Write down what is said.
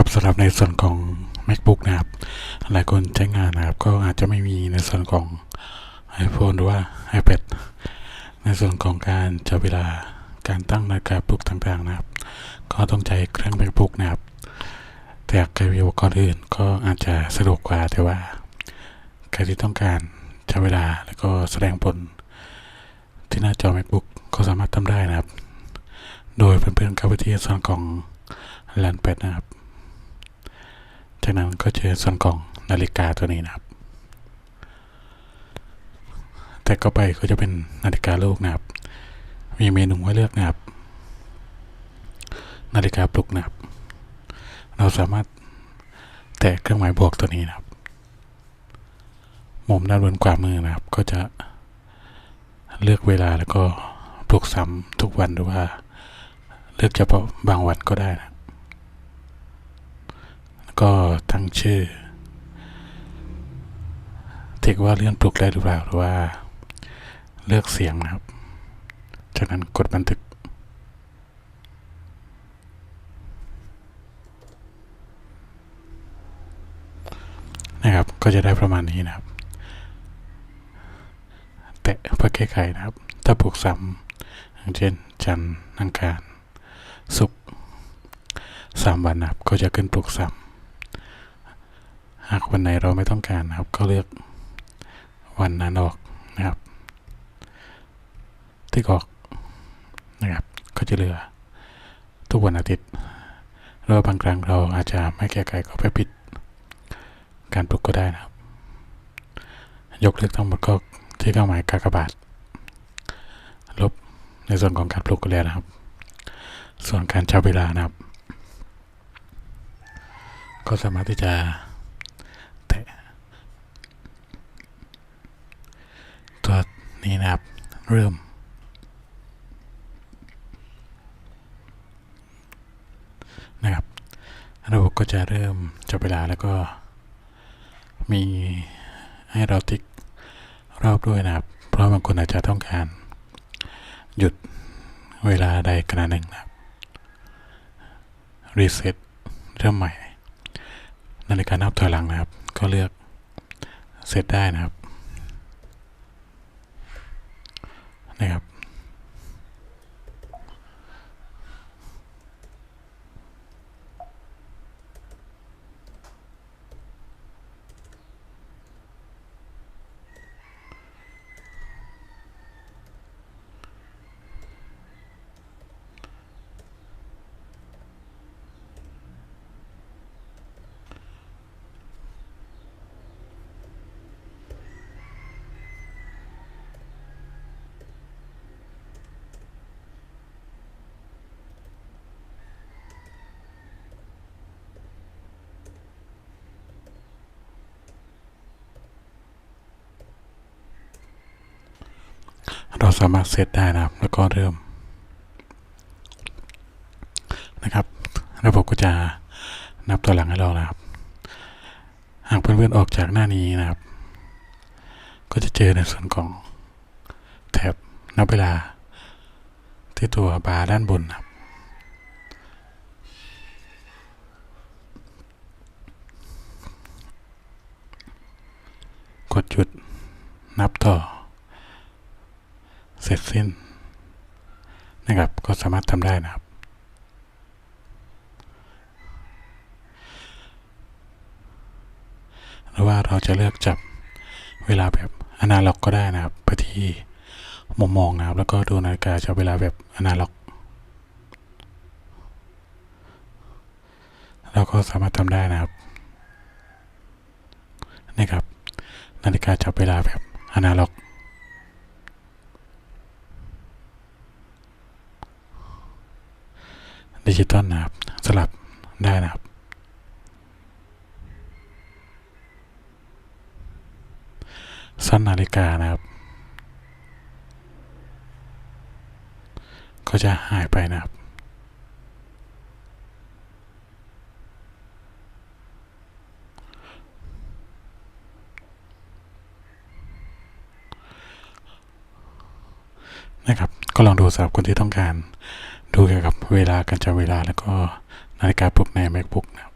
ครับสำหรับในส่วนของ macbook นะครับหลายคนใช้งานนะครับ ก็อาจจะไม่มีในส่วนของ iPhone หรือว่า iPad ในส่วนของการจับเวลาการตั้งนาฬิกาปลุกต่างๆนะครับ ก็ต้องใช้เครื่อง macbook นะครับแต่หากใครมีอุปกรณ์อื่นก็อาจจะสะดวกกว่าแต่ว่าใครที่ต้องการจับเวลาแล้วก็แสดงผลที่หน้าจอ macbook ก็สามารถทำได้นะครับ โดยเพื่อนๆเข้าไปที่ส่วนของลันเป็ดนะครับ จากนั้นก็เจอส่วนของนาฬิกาตัวนี้นะครับ แต่ก็ไปก็จะเป็นนาฬิกาลูกนะครับ มีเมนูให้เลือกนะครับ นาฬิกาปลุกนะครับ เราสามารถแตะเครื่องหมายบวกตัวนี้นะครับ มุมด้านบนขวามือนะครับ ก็จะเลือกเวลาแล้วก็ปลุกซ้ำทุกวันหรือว่า เลือกเฉพาะบางวันก็ได้นะ ก็ตั้งชื่อเทคว่าเลื่อนปลุกได้หรือเปล่าหรือว่าเลือกเสียงนะครับ จากนั้นกดบันทึกนะครับ ก็จะได้ประมาณนี้นะครับ แตะเพื่อแก้ไขนะครับ ถ้าปลุกซ้ำอย่างเช่น จันทร์อังคาร ศุกร์สามวันนะครับ ก็จะขึ้นปลุกซ้ำากวันไหนเราไม่ต้องการนะครับ ก็เลือกวันนั้นออกนะครับ ที่ออกนะครับ ก็จะเหลือ ทุกวันอาทิตย์หรือว่าบางครั้งเราอาจจะไม่แก้ไขก็ไปปิด การปลุกก็ได้นะครับ ยกเลิกทั้งหมดก็ที่เครื่องหมายกากบาทลบในส่วนของการปลุกก็แล้วนะครับ ส่วนการจับเวลานะครับ ก็สามารถที่จะ แตะตัว นี้นะครับ เริ่ม นะครับ ระบบก็จะเริ่มจับเวลาแล้วก็มีให้เราติ๊กรอบด้วยนะครับ เพราะบางคนอาจจะต้องการ หยุดเวลาใดขณะหนึ่งนะครับ รีเซ็ตเริ่มใหม่นาฬิกานับถอยหลังนะครับ ก็เลือกเซตได้นะครับ นะครับ เราสามารถเซตได้นะครับ แล้วก็เริ่มนะครับ ระบบก็จะนับตัวหลังให้เรานะครับ หากเพื่อนๆออกจากหน้านี้นะครับ ก็จะเจอในส่วนของแท็บนับเวลา ที่ตัวบาร์ด้านบนนะครับกดหยุดนับต่อ เสร็จสิ้นนะครับ ก็สามารถทำได้นะครับ หรือว่าเราจะเลือกจับเวลาแบบอนาล็อกก็ได้นะครับไปที่มุมมองนะครับ แล้วก็ดูนาฬิกาจับเวลาแบบอนาล็อก เราก็สามารถทำได้นะครับนี่ครับ นาฬิกาจับเวลาแบบอนาล็อก ดิจิตอลนะครับ สลับได้นะครับ สั้นนาฬิกานะครับ ก็จะหายไปนะครับนะครับก็ลองดูสำหรับคนที่ต้องการ ดูเกี่ยวกับเวลาการจับเวลาแล้วก็นาฬิกาปลุกใน MacBook นะครับ